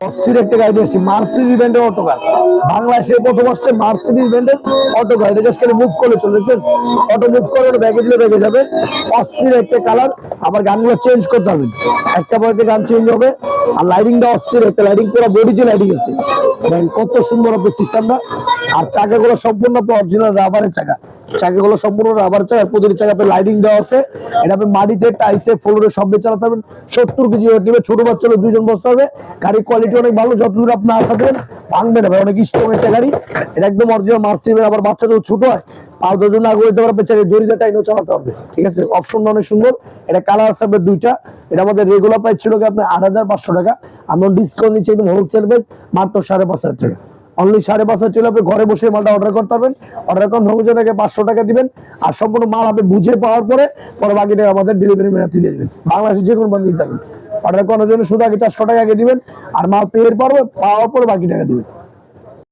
অস্থির একটা গাড়ি বাংলাদেশে প্রথম আসছে জাস্ট মুভ করে অটো মুভ করে ব্যাগে দিলে ব্যাগে যাবে অস্থির একটা কালার আবার গানগুলো চেঞ্জ করতে হবে। একটা গান চেঞ্জ হবে। আর লাইটিংটা অস্থির একটা। লাইটিং পুরো বডিতে লাইটিং আছে। কত সুন্দর হবে সিস্টেমটা আর চাকাগুলো সম্পূর্ণ অরিজিনাল রাবারের চাকা। চাকাগুলো সম্পূর্ণ রাবার চাকা। প্রতিটি চাকাতে লাইটিং দেওয়া আছে। এটা মাটিতে টাইসে ফ্লোরে সব দিয়ে চালাতে পারবেন। সত্তর কেজি নেবে। ছোট বাচ্চা হলে দুইজন বসতে হবে। গাড়ির অনেক ভালো যতদূর আপনি দেবেন ভাঙবে না ভাই, অনেক স্ট্রং একটা গাড়ি। এটা একদম অরিজিনাল মার্সিবের আবার বাচ্চা তো ছোট হয় পাঁচ দুজন না করতে পারবে চাই দড়িটা টাইনও চালাতে হবে ঠিক আছে? অপশনটা অনেক সুন্দর এটা কালার আছে দুইটা। এটা আমাদের রেগুলার প্রাইস ছিল কি আপনার আট হাজার পাঁচশো টাকা। আমরা ডিসকাউন্ট নিচ্ছি একদম হোলসেল প্রাইস মাত্র সাড়ে পাঁচ হাজার টাকা। অনলি সাড়ে পাঁচ হাজার আপনি ঘরে বসে মালটা অর্ডার করতে পারবেন। অর্ডার করার হবে যেটাকে পাঁচশো টাকা দিবেন আর সম্পূর্ণ মাল আপনি বুঝে পাওয়ার পরে পরে বাকিটা আমাদের ডেলিভারি ম্যান দিয়ে দেবেন। বাংলাদেশে যে কোনো দিতে পারবেন অর্ডার করার জন্য শুধু আগে চারশো টাকা আগে দিবেন আর মাল পেয়ের পর পাওয়ার পরে বাকি টাকা দিবেন।